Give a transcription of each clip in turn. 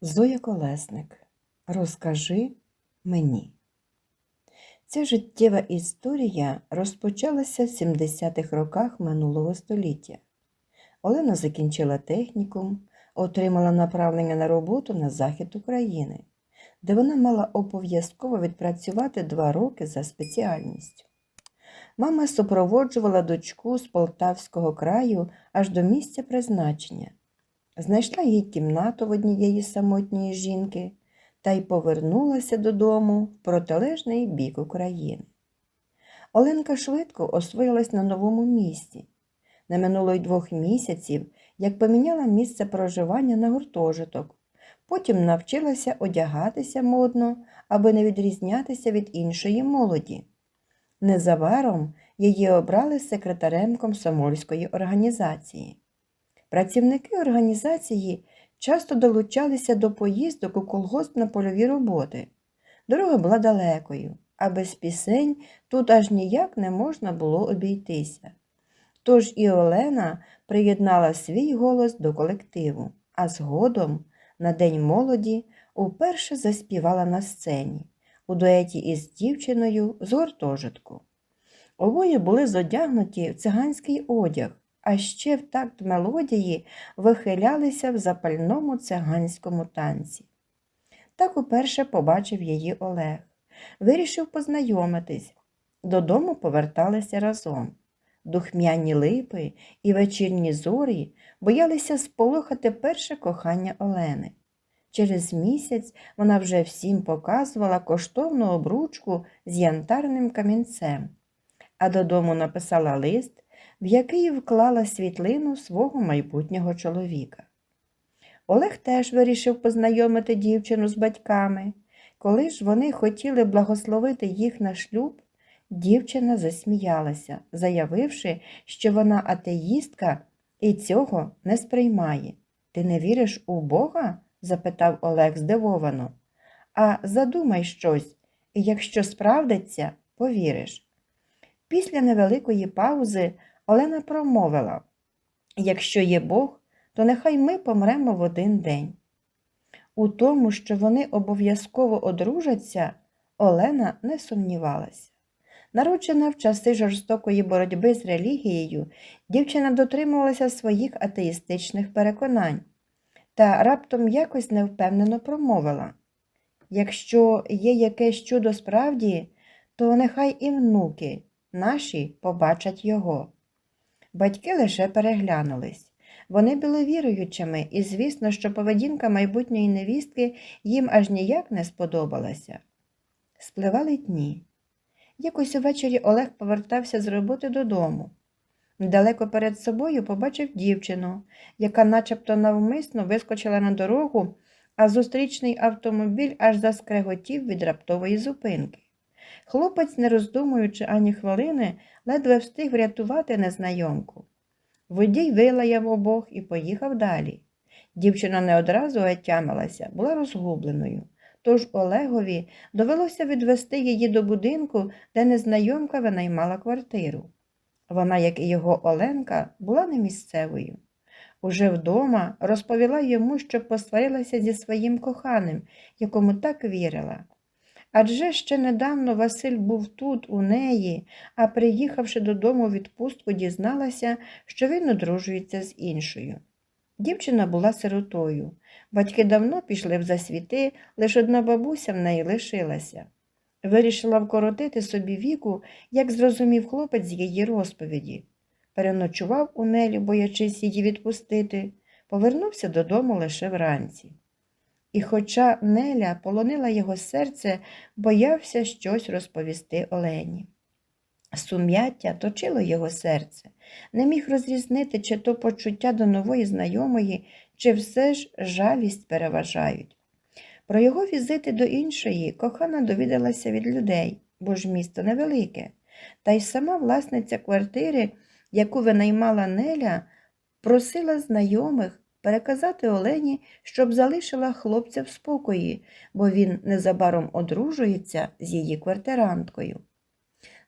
Зоя Колесник. Розкажи мені. Ця життєва історія розпочалася в 70-х роках минулого століття. Олена закінчила технікум, отримала направлення на роботу на захід України, де вона мала обов'язково відпрацювати два роки за спеціальністю. Мама супроводжувала дочку з Полтавського краю аж до місця призначення знайшла їй кімнату в однієї самотньої жінки та й повернулася додому в протилежний бік України. Оленка швидко освоїлась на новому місці. Не минуло й двох місяців, як поміняла місце проживання на гуртожиток. Потім навчилася одягатися модно, аби не відрізнятися від іншої молоді. Незабаром її обрали секретарем комсомольської організації. Працівники організації часто долучалися до поїздок у колгосп на польові роботи. Дорога була далекою, а без пісень тут аж ніяк не можна було обійтися. Тож і Олена приєднала свій голос до колективу, а згодом, на День молоді, уперше заспівала на сцені у дуеті із дівчиною з гуртожитку. Обоє були зодягнуті в циганський одяг а ще в такт мелодії вихилялися в запальному циганському танці. Так уперше побачив її Олег. Вирішив познайомитись. Додому поверталися разом. Духмяні липи і вечірні зорі боялися сполохати перше кохання Олени. Через місяць вона вже всім показувала коштовну обручку з янтарним камінцем, а додому написала лист, в який вклала світлину свого майбутнього чоловіка. Олег теж вирішив познайомити дівчину з батьками. Коли ж вони хотіли благословити їх на шлюб, дівчина засміялася, заявивши, що вона атеїстка і цього не сприймає. Ти не віриш у Бога? запитав Олег здивовано. А задумай щось, і якщо справдиться, повіриш. Після невеликої паузи Олена промовила якщо є Бог, то нехай ми помремо в один день. У тому, що вони обов'язково одружаться, Олена не сумнівалася. Народжена в часи жорстокої боротьби з релігією, дівчина дотримувалася своїх атеїстичних переконань та раптом якось невпевнено промовила якщо є якесь чудо справді, то нехай і внуки наші побачать його. Батьки лише переглянулись. Вони були віруючими, і, звісно, що поведінка майбутньої невістки їм аж ніяк не сподобалася. Спливали дні. Якось увечері Олег повертався з роботи додому. Далеко перед собою побачив дівчину, яка начебто навмисно вискочила на дорогу, а зустрічний автомобіль аж заскреготів від раптової зупинки. Хлопець, не роздумуючи ані хвилини, ледве встиг врятувати незнайомку. Водій вилаяв обох і поїхав далі. Дівчина не одразу отямилася, була розгубленою. Тож Олегові довелося відвести її до будинку, де незнайомка винаймала квартиру. Вона, як і його Оленка, була не місцевою. Уже вдома розповіла йому, що посварилася зі своїм коханим, якому так вірила. Адже ще недавно Василь був тут, у неї, а приїхавши додому в відпустку, дізналася, що він одружується з іншою. Дівчина була сиротою. Батьки давно пішли в засвіти, лише одна бабуся в неї лишилася. Вирішила вкоротити собі віку, як зрозумів хлопець з її розповіді. Переночував у Нелі, боячись її відпустити, повернувся додому лише вранці. І, хоча Неля полонила його серце, боявся щось розповісти Олені. Сум'яття точило його серце, не міг розрізнити, чи то почуття до нової знайомої, чи все ж жалість переважають. Про його візити до іншої кохана довідалася від людей, бо ж місто невелике, та й сама власниця квартири, яку винаймала Неля, просила знайомих переказати Олені, щоб залишила хлопця в спокої, бо він незабаром одружується з її квартиранткою.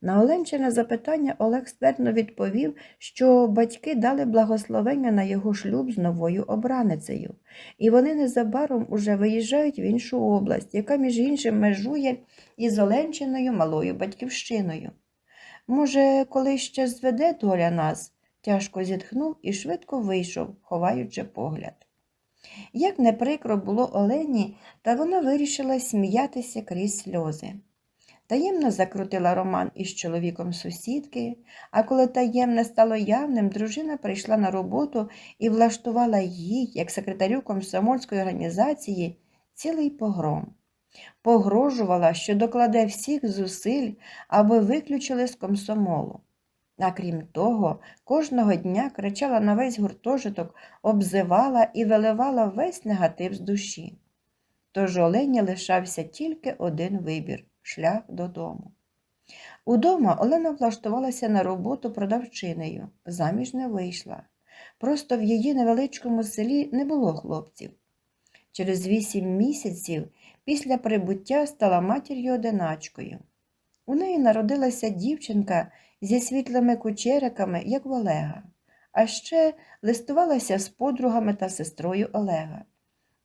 На Оленчине запитання Олег ствердно відповів, що батьки дали благословення на його шлюб з новою обраницею, і вони незабаром уже виїжджають в іншу область, яка, між іншим, межує із Оленчиною малою батьківщиною. Може, коли ще зведе доля нас, тяжко зітхнув і швидко вийшов, ховаючи погляд. Як не прикро було Олені, та вона вирішила сміятися крізь сльози. Таємно закрутила роман із чоловіком сусідки, а коли таємне стало явним, дружина прийшла на роботу і влаштувала їй, як секретарю комсомольської організації, цілий погром. Погрожувала, що докладе всіх зусиль, аби виключили з комсомолу. А крім того, кожного дня кричала на весь гуртожиток, обзивала і виливала весь негатив з душі. Тож Олені лишався тільки один вибір шлях додому. Удома Олена влаштувалася на роботу продавчинею, заміж не вийшла. Просто в її невеличкому селі не було хлопців. Через вісім місяців після прибуття стала матір'ю одиначкою. У неї народилася дівчинка зі світлими кучериками, як в Олега, а ще листувалася з подругами та сестрою Олега.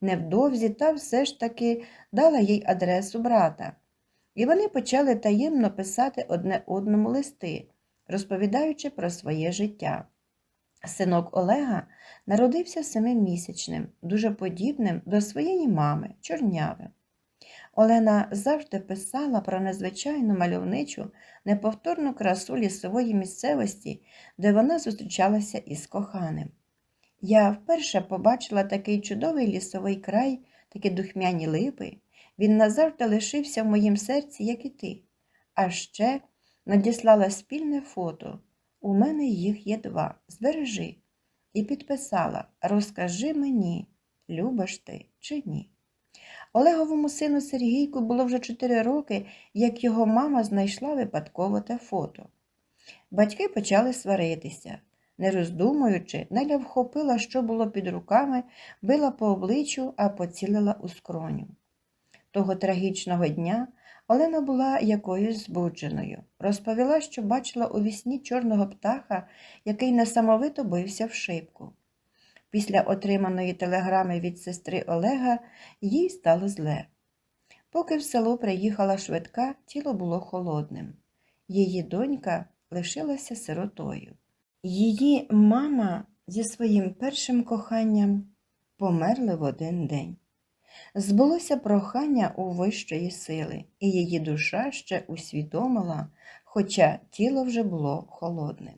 Невдовзі та все ж таки дала їй адресу брата, і вони почали таємно писати одне одному листи, розповідаючи про своє життя. Синок Олега народився семимісячним, дуже подібним до своєї мами, чорнявим. Олена завжди писала про незвичайну мальовничу, неповторну красу лісової місцевості, де вона зустрічалася із коханим. Я вперше побачила такий чудовий лісовий край, такі духмяні липи. Він назавжди лишився в моїм серці, як і ти. А ще надіслала спільне фото. У мене їх є два. Збережи. І підписала Розкажи мені, любиш ти чи ні. Олеговому сину Сергійку було вже чотири роки, як його мама знайшла випадково те фото. Батьки почали сваритися. Не роздумуючи, Неля вхопила, що було під руками, била по обличчю, а поцілила у скроню. Того трагічного дня Олена була якоюсь збудженою. Розповіла, що бачила у вісні чорного птаха, який несамовито бився в шибку. Після отриманої телеграми від сестри Олега їй стало зле. Поки в село приїхала швидка, тіло було холодним. Її донька лишилася сиротою. Її мама зі своїм першим коханням померли в один день. Збулося прохання у вищої сили, і її душа ще усвідомила, хоча тіло вже було холодним.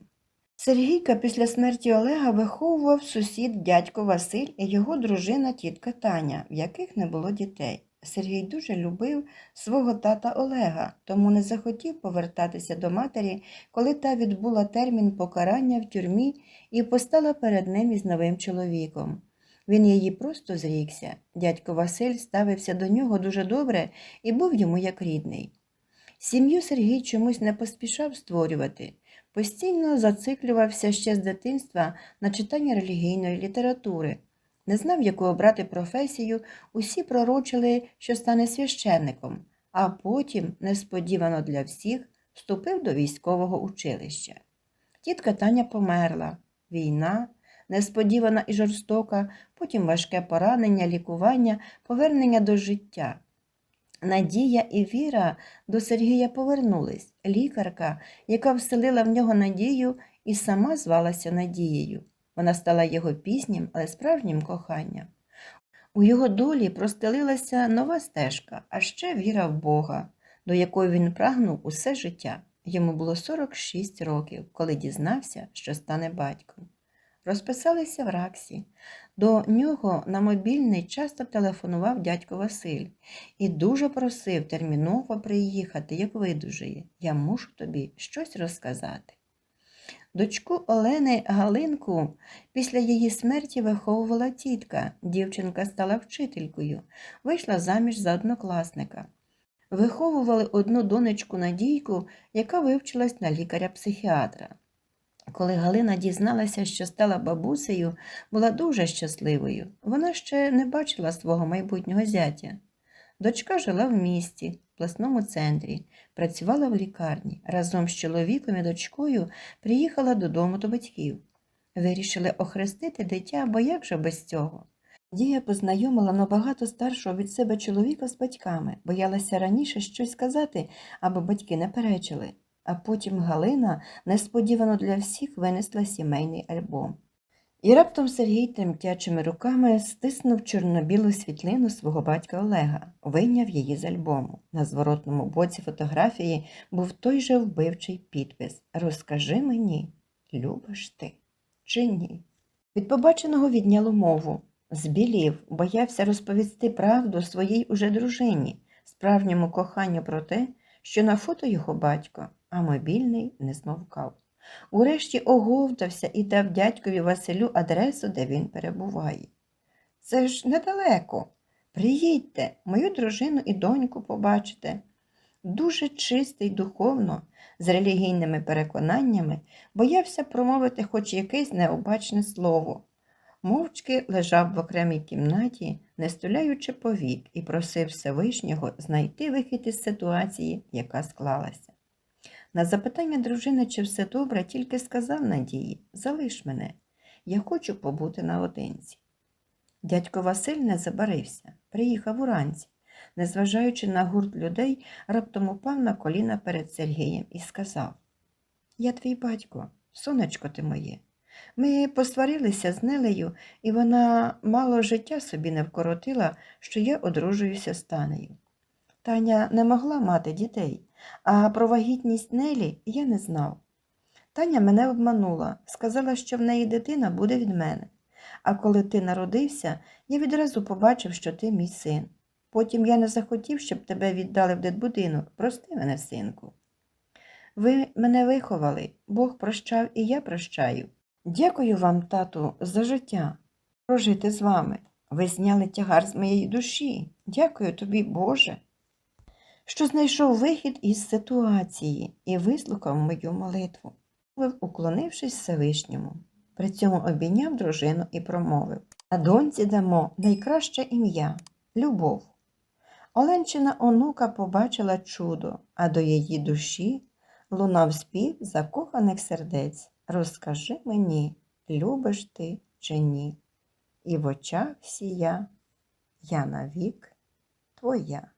Сергійка після смерті Олега виховував сусід дядько Василь і його дружина тітка Таня, в яких не було дітей. Сергій дуже любив свого тата Олега, тому не захотів повертатися до матері, коли та відбула термін покарання в тюрмі і постала перед ним із новим чоловіком. Він її просто зрікся. Дядько Василь ставився до нього дуже добре і був йому як рідний. Сім'ю Сергій чомусь не поспішав створювати, постійно зациклювався ще з дитинства на читання релігійної літератури. Не знав, яку обрати професію, усі пророчили, що стане священником, а потім, несподівано для всіх, вступив до військового училища. Тітка Таня померла. Війна, несподівана і жорстока, потім важке поранення, лікування, повернення до життя. Надія і віра до Сергія повернулись. Лікарка, яка вселила в нього надію, і сама звалася Надією. Вона стала його піснім, але справжнім коханням. У його долі простелилася нова стежка, а ще віра в Бога, до якої він прагнув усе життя. Йому було 46 років, коли дізнався, що стане батьком. Розписалися в Раксі. До нього на мобільний часто телефонував дядько Василь і дуже просив терміново приїхати, як видужає. Я мушу тобі щось розказати. Дочку Олени Галинку після її смерті виховувала тітка. Дівчинка стала вчителькою, вийшла заміж за однокласника. Виховували одну донечку Надійку, яка вивчилась на лікаря-психіатра. Коли Галина дізналася, що стала бабусею, була дуже щасливою. Вона ще не бачила свого майбутнього зятя. Дочка жила в місті, обласному центрі, працювала в лікарні. Разом з чоловіком і дочкою приїхала додому до батьків. Вирішили охрестити дитя, бо як же без цього? Дія познайомила набагато старшого від себе чоловіка з батьками, боялася раніше щось сказати, аби батьки не перечили. А потім Галина несподівано для всіх винесла сімейний альбом. І раптом Сергій тремтячими руками стиснув чорно-білу світлину свого батька Олега, вийняв її з альбому. На зворотному боці фотографії був той же вбивчий підпис Розкажи мені, любиш ти чи ні? Від побаченого відняло мову. Збілів, боявся розповісти правду своїй уже дружині, справжньому коханню про те, що на фото його батько, а мобільний не змовкав. Урешті оговтався і дав дядькові Василю адресу, де він перебуває. Це ж недалеко. Приїдьте, мою дружину і доньку побачите. Дуже чистий духовно, з релігійними переконаннями, боявся промовити хоч якесь необачне слово. Мовчки лежав в окремій кімнаті, не стуляючи повік, і просив Всевишнього знайти вихід із ситуації, яка склалася. На запитання дружини, чи все добре, тільки сказав Надії Залиш мене, я хочу побути наодинці. Дядько Василь не забарився, приїхав уранці. Незважаючи на гурт людей, раптом упав на коліна перед Сергієм і сказав Я твій батько, сонечко ти моє. Ми посварилися з Нелею, і вона мало життя собі не вкоротила, що я одружуюся з Танею. Таня не могла мати дітей, а про вагітність Нелі я не знав. Таня мене обманула, сказала, що в неї дитина буде від мене. А коли ти народився, я відразу побачив, що ти мій син. Потім я не захотів, щоб тебе віддали в дитбудинок. Прости мене, синку. Ви мене виховали, Бог прощав і я прощаю. Дякую вам, тату, за життя. Прожити з вами. Ви зняли тягар з моєї душі. Дякую тобі, Боже, що знайшов вихід із ситуації і вислухав мою молитву, уклонившись Всевишньому. При цьому обійняв дружину і промовив А доньці дамо найкраще ім'я любов. Оленчина онука побачила чудо, а до її душі лунав спів закоханих сердець. Розкажи мені, любиш ти чи ні? І в очах сія я навік твоя.